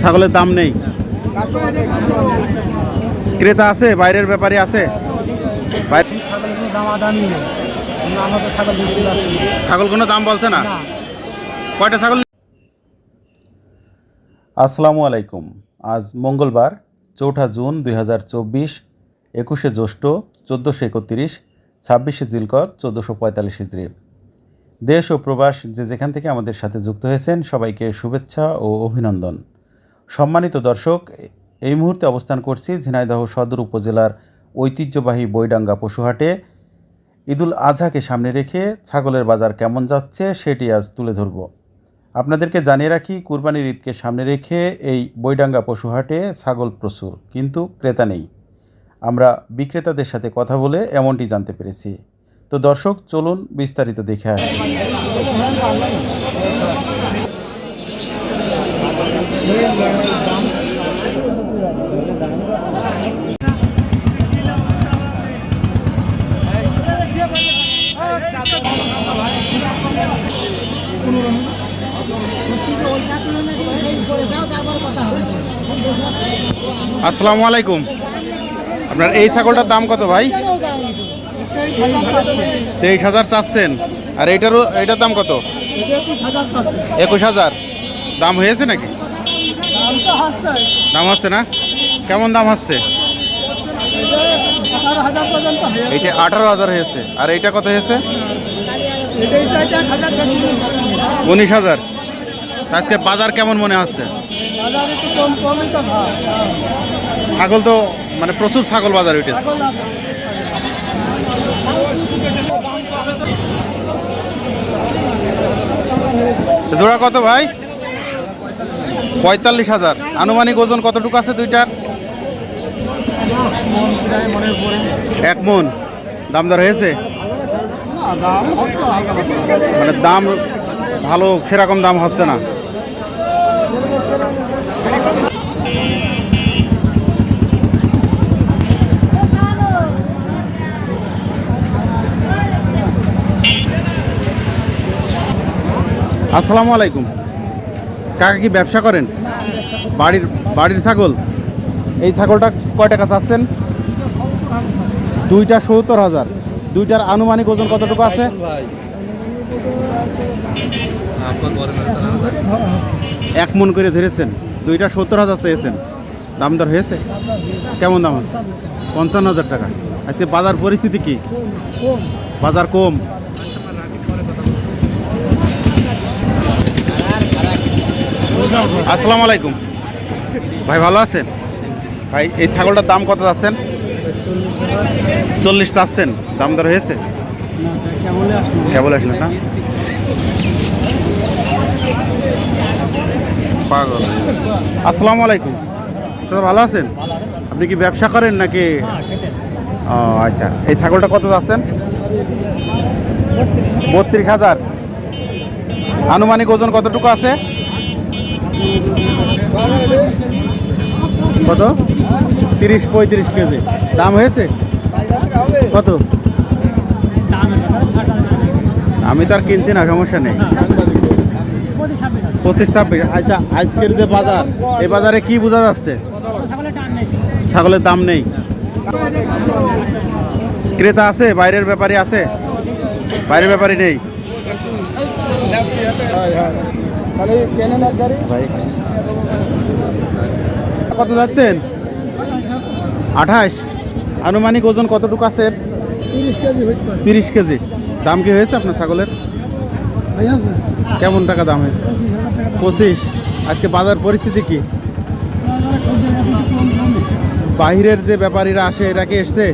ছাগলের দাম নেই। ক্রেতা আছে বাইরের ব্যাপারে আছে? ছাগল কোনো দাম বলছে না? না। কয়টা ছাগল? আসসালামু আলাইকুম। আজ মঙ্গলবার চৌঠা জুন দুই হাজার চব্বিশ একুশে জ্যৈষ্ঠ চোদ্দোশো একত্রিশ ছাব্বিশে জিলকত চোদ্দোশো পঁয়তাল্লিশ হিজড়ি দেশ ও প্রবাস যে যেখান থেকে আমাদের সাথে যুক্ত হয়েছেন, সবাইকে শুভেচ্ছা ও অভিনন্দন। সম্মানিত দর্শক, এই মুহূর্তে অবস্থান করছি ঝিনাইদহ সদর উপজেলার ঐতিহ্যবাহী বৈডাঙ্গা পশুহাটে। ঈদুল আজহাকে সামনে রেখে ছাগলের বাজার কেমন যাচ্ছে সেটি আজ তুলে ধরব। আপনাদেরকে জানিয়ে রাখি, কুরবানির ঈদকে সামনে রেখে এই বৈডাঙ্গা পশুহাটে ছাগল প্রচুর, কিন্তু ক্রেতা নেই। আমরা বিক্রেতাদের সাথে কথা বলে এমনটি জানতে পেরেছি। তো দর্শক চলুন বিস্তারিত দেখে আসি। আসসালামু আলাইকুম। আপনার এই ছাগলটার দাম কত ভাই? তেইশ হাজার চাচ্ছেন। আর এইটারও এইটার দাম কত? একুশ হাজার। দাম হয়েছে নাকি? দাম হচ্ছে না? কেমন দাম হচ্ছে? এইটা আঠারো হাজার হয়েছে। আর এইটা কত হয়েছে? উনিশ হাজার। আজকে বাজার কেমন মনে হচ্ছে? ছাগল তো মানে প্রচুর ছাগল বাজার উঠেছে। জোড়া কত ভাই? পঁয়তাল্লিশ হাজার। আনুমানিক ওজন কতটুকু আছে দুইটার? এক মন। দাম দর হয়েছে? মানে দাম ভালো, সেরকম দাম হচ্ছে না। আসসালামু আলাইকুম। কাকা কি ব্যবসা করেন? বাড়ির বাড়ির ছাগল? এই ছাগলটা কয় টাকা চাচ্ছেন? দুইটা সত্তর হাজার। দুইটার আনুমানিক ওজন কতটুকু আছে? এক মন করে ধরেছেন। দুইটা সত্তর হাজার চেয়েছেন। দাম দর হয়েছে? কেমন দাম হচ্ছে পঞ্চান্ন হাজার টাকা। আজকে বাজার পরিস্থিতি কি? বাজার কম। আসসালামু আলাইকুম। ভাই ভালো আছেন? ভাই এই ছাগলটার দাম কত যাচ্ছেন? চল্লিশ চাচ্ছেন দাম দর হয়েছে? কেবল আসলে না? পাগল। আসসালামু আলাইকুম। আচ্ছা ভালো আছেন? আপনি কি ব্যবসা করেন নাকি? ও আচ্ছা। এই ছাগলটা কত যাচ্ছেন? বত্রিশ হাজার। আনুমানিক ওজন কতটুকু আছে? কত? তিরিশ পঁয়ত্রিশ কেজি। দাম হয়েছে? কত? আমি তো আর কিনছি না, সমস্যা নেই। পঁচিশ ছাব্বিশ। আচ্ছা আজকের যে বাজার, এই বাজারে কি বোঝা যাচ্ছে? ছাগলের দাম নেই। ক্রেতা আছে? বাইরের ব্যাপারী আছে? বাইরের ব্যাপারী নেই। কত যাচ্ছেন? আঠাশ। আনুমানিক ওজন কতটুকু আছে? তিরিশ কেজি দাম কি হয়েছে আপনার ছাগলের? কেমন টাকা দাম হয়েছে? পঁচিশ আজকে বাজার পরিস্থিতি কি? বাহিরের যে ব্যাপারীরা আসে এরা কি এসছে?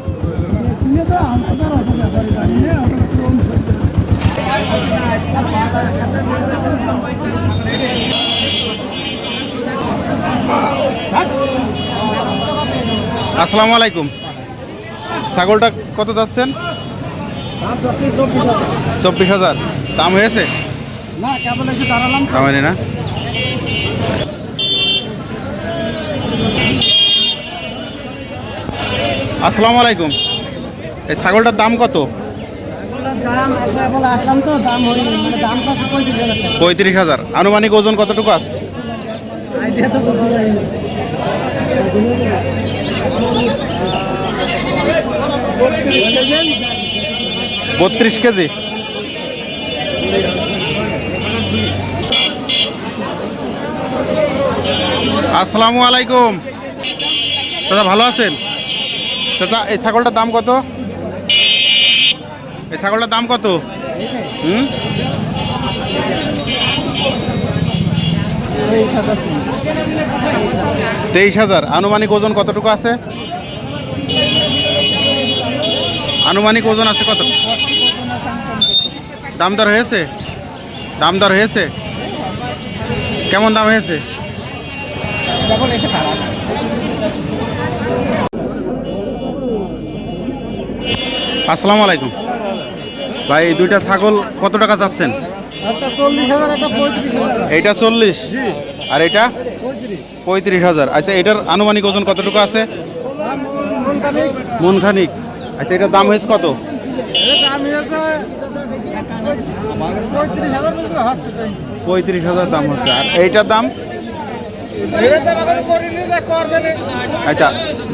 আসসালামু আলাইকুম। ছাগলটা কত যাচ্ছেন? চব্বিশ হাজার। দাম হয়েছে? দাম হয়নি না? আসসালামু আলাইকুম। এই ছাগলটার দাম কত? মানে পঁয়ত্রিশ হাজার আনুমানিক ওজন কতটুকু আছে? বত্রিশ কেজি। আসসালামু আলাইকুম। চাচা ভালো আছেন? চাচা, এই ছাগলটার দাম কত? এই ছাগলটার দাম কত? হুম। তেইশ হাজার। আনুমানিক ওজন কতটুকু আছে? আনুমানিক ওজন আছে কত? দাম দর হয়েছে? দাম দর হয়েছে? কেমন দাম হয়েছে? আসসালামু আলাইকুম। ভাই দুইটা ছাগল কত টাকা চাচ্ছেন এইটা চল্লিশ। আর এটা পঁয়ত্রিশ হাজার। আচ্ছা এটার আনুমানিক ওজন কতটুকু আছে? মনখানিক আচ্ছা এটার দাম হয়েছে কত? পঁয়ত্রিশ হাজার দাম হচ্ছে। আর এইটার দাম? আচ্ছা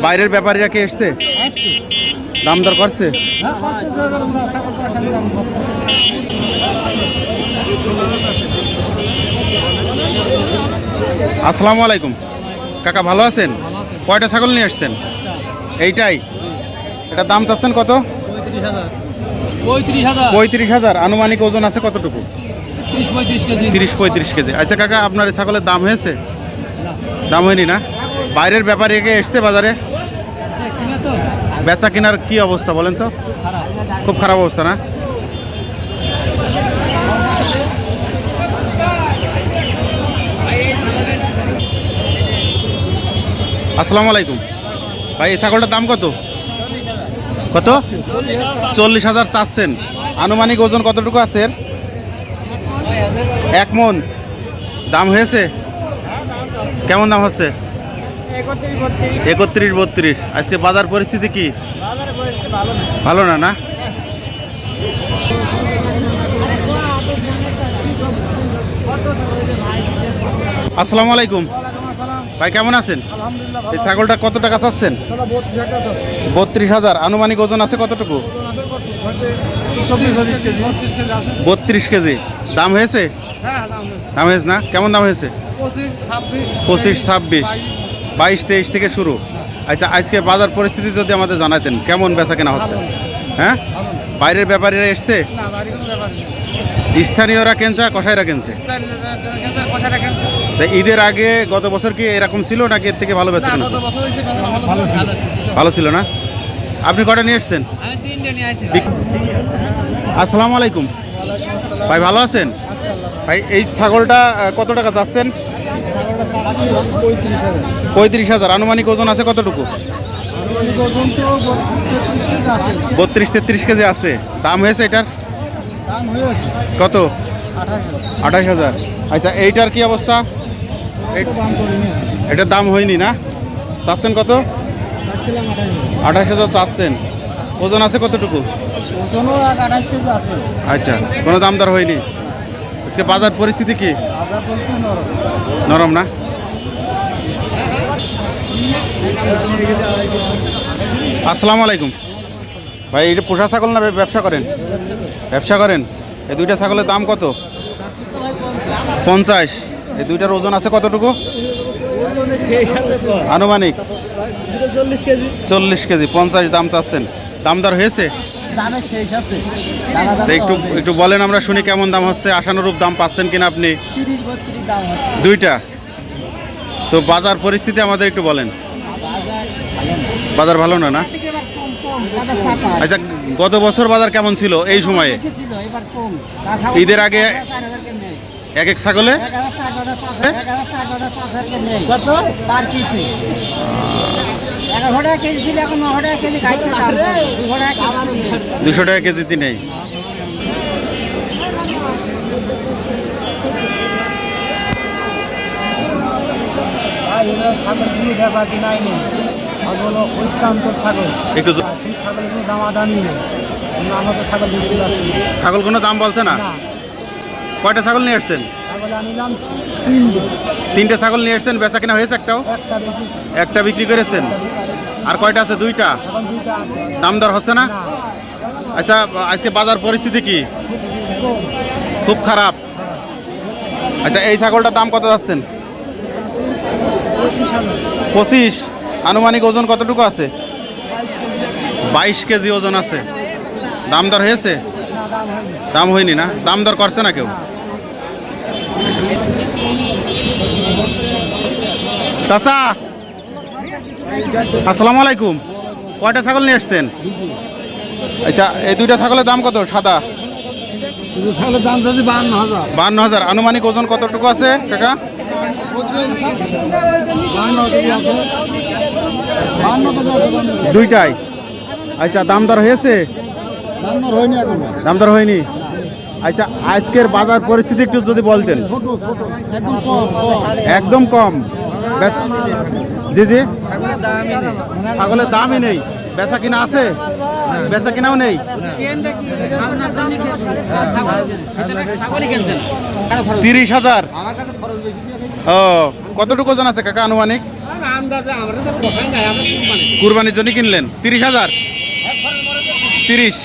বাইরের ব্যাপারীরা কে এসছে? দাম দর করছে? আসসালামু আলাইকুম। কাকা, ভালো আছেন? কয়টা ছাগল নিয়ে আসছেন? এইটাই। এটা দাম চাচ্ছেন কত? পঁয়ত্রিশ হাজার। আনুমানিক ওজন আছে কতটুকু? ত্রিশ পঁয়ত্রিশ কেজি। আচ্ছা কাকা, আপনার ছাগলের দাম হয়েছে? দাম হয়নি না? বাইরের ব্যাপারে কে এসছে বাজারে? বেচা কেনার কি অবস্থা বলেন তো? খুব খারাপ অবস্থা না? আসসালামু আলাইকুম। ভাই, এই ছাগলটার দাম কত? কত? চল্লিশ হাজার চাচ্ছেন। আনুমানিক ওজন কতটুকু আছে এক মন। দাম হয়েছে? কেমন দাম হচ্ছে? একত্রিশ বত্রিশ। আজকে বাজার পরিস্থিতি কি? ভালো না না? আসসালামু আলাইকুম। ভাই কেমন আছেন? আলহামদুলিল্লাহ এই ছাগলটা কত টাকা চাচ্ছেন? বত্রিশ হাজার আনুমানিক ওজন আছে কতটুকু? বত্রিশ কেজি কেজি। দাম হয়েছে? হ্যাঁ দাম হয়েছে। না? কেমন দাম হয়েছে? পঁচিশ ছাব্বিশ। বাইশ তেইশ থেকে শুরু। আচ্ছা আজকে বাজার পরিস্থিতি যদি আমাদের জানাতেন কেমন বেচা কেনা হচ্ছে? হ্যাঁ? বাইরের ব্যাপারীরা এসছে? স্থানীয়রা কেনছে কষাইরা কেনছে? কথা রাখেন তা ঈদের আগে গত বছর কি এরকম ছিল নাকি এর থেকে ভালো বেচা না কেনা? গত বছর হয়েছে ভালো ছিল। না? আপনি কটা নিয়ে এসছেন আসসালামু আলাইকুম। ভাই ভালো আছেন? ভাই এই ছাগলটা কত টাকা চাচ্ছেন? পঁয়ত্রিশ হাজার। পঁয়ত্রিশ হাজার আনুমানিক ওজন আছে কতটুকু? বত্রিশ তেত্রিশ কেজি আছে। দাম হয়েছে এটার? কত? আঠাশ হাজার। আচ্ছা এইটার কি অবস্থা? এই- দাম এটার দাম হয়নি না? চাচ্ছেন কত? আঠাশ হাজার চাচ্ছেন। ওজন আছে কতটুকু? আচ্ছা কোনো দাম দর হয়নি? আজকে বাজার পরিস্থিতি কি? নরম না? আসসালামু আলাইকুম। ভাই, এটা পোষা ছাগল না ব্যবসা করেন? ব্যবসা করেন? এই দুইটা ছাগলের দাম কত? পঞ্চাশ। এই দুইটার ওজন আছে কতটুকু? আনুমানিক। চল্লিশ কেজি, পঞ্চাশ দাম চাচ্ছেন। দাম দর হয়েছে? একটু একটু বলেন আমরা শুনি কেমন দাম হচ্ছে, আশানুরূপ দাম পাচ্ছেন কিনা আপনি? দুইটা। তো বাজার পরিস্থিতি আমাদের একটু বলেন। বাজার ভালো না না? আচ্ছা গত বছর বাজার কেমন ছিল এই সময়ে? ঈদের আগে এক এক ছাগলে? দুশো টাকা কেজিতে নেই। ছাগল কোনো দাম বলছে না। কয়টা ছাগল নিয়ে আসছেন? তিনটে। ছাগল নিয়ে এসেছেন বেচা কিনা হয়েছে একটাও? একটা বিক্রি করেছেন। আর কয়টা আছে? দুইটা? এখন দুইটা আছে। দাম দর হচ্ছে না? আচ্ছা আজকে বাজার পরিস্থিতি কি? খুব খারাপ। আচ্ছা এই ছাগলটার দাম কত যাচ্ছেন? পঁচিশ আনুমানিক ওজন কতটুকু আছে? বাইশ কেজি। ওজন আছে। দাম দর হয়েছে? দাম হয়নি। না? দাম দর করছে না কেউ? চাচা আসসালামু আলাইকুম। কয়টা ছাগল নিয়ে এসছেন? আচ্ছা এই দুইটা ছাগলের দাম কত? সাদা? ছাগলের দাম যদি বান্ন হাজার। বান্ন হাজার। আনুমানিক ওজন কতটুকু আছে কাকা? দুইটাই। আচ্ছা দাম দর হয়েছে? দাম দর হয়নি এখন। দাম দর হয়নি? আচ্ছা আজকের বাজার পরিস্থিতি একটু যদি বলতেন। একদম কম। জি জি। ছাগলের দামই নেই। বেচা কিনা আছে? বেচা কিনাও নেই? তিরিশ হাজার। ও, কতটুকু ওজন আছে কাকা আনুমানিক? কুরবানির জন্য কিনলেন। তিরিশ হাজার? তিরিশ।